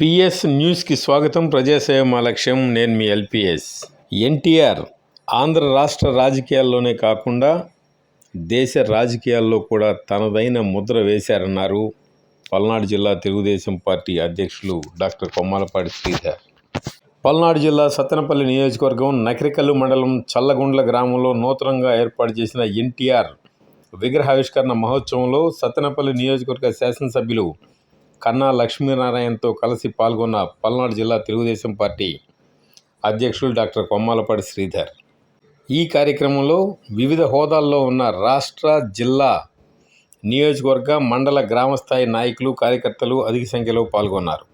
PS న్యూస్కి స్వాగతం. ప్రజాసేవ మా లక్ష్యం నేను మీ ఎల్పిఎస్. ఎన్టీఆర్ ఆంధ్ర రాష్ట్ర రాజకీయాల్లోనే కాకుండా దేశ రాజకీయాల్లో కూడా తనదైన ముద్ర వేశారన్నారు పల్నాడు జిల్లా తెలుగుదేశం పార్టీ అధ్యక్షులు డాక్టర్ కొమ్మాలపాటి శ్రీధర్. పల్నాడు జిల్లా సత్తెనపల్లి నియోజకవర్గం నకరికల్లు మండలం చల్లగుండ్ల గ్రామంలో నూతనంగా ఏర్పాటు చేసిన ఎన్టీఆర్ విగ్రహావిష్కరణ మహోత్సవంలో సత్తెనపల్లి నియోజకవర్గ శాసనసభ్యులు కన్నా లక్ష్మీనారాయణతో కలిసి పాల్గొన్న పల్నాడు జిల్లా తెలుగుదేశం పార్టీ అధ్యక్షులు డాక్టర్ కొమ్మాలపాటి శ్రీధర్. ఈ కార్యక్రమంలో వివిధ హోదాల్లో ఉన్న రాష్ట్ర జిల్లా నియోజకవర్గ మండల గ్రామస్థాయి నాయకులు కార్యకర్తలు అధిక సంఖ్యలో పాల్గొన్నారు.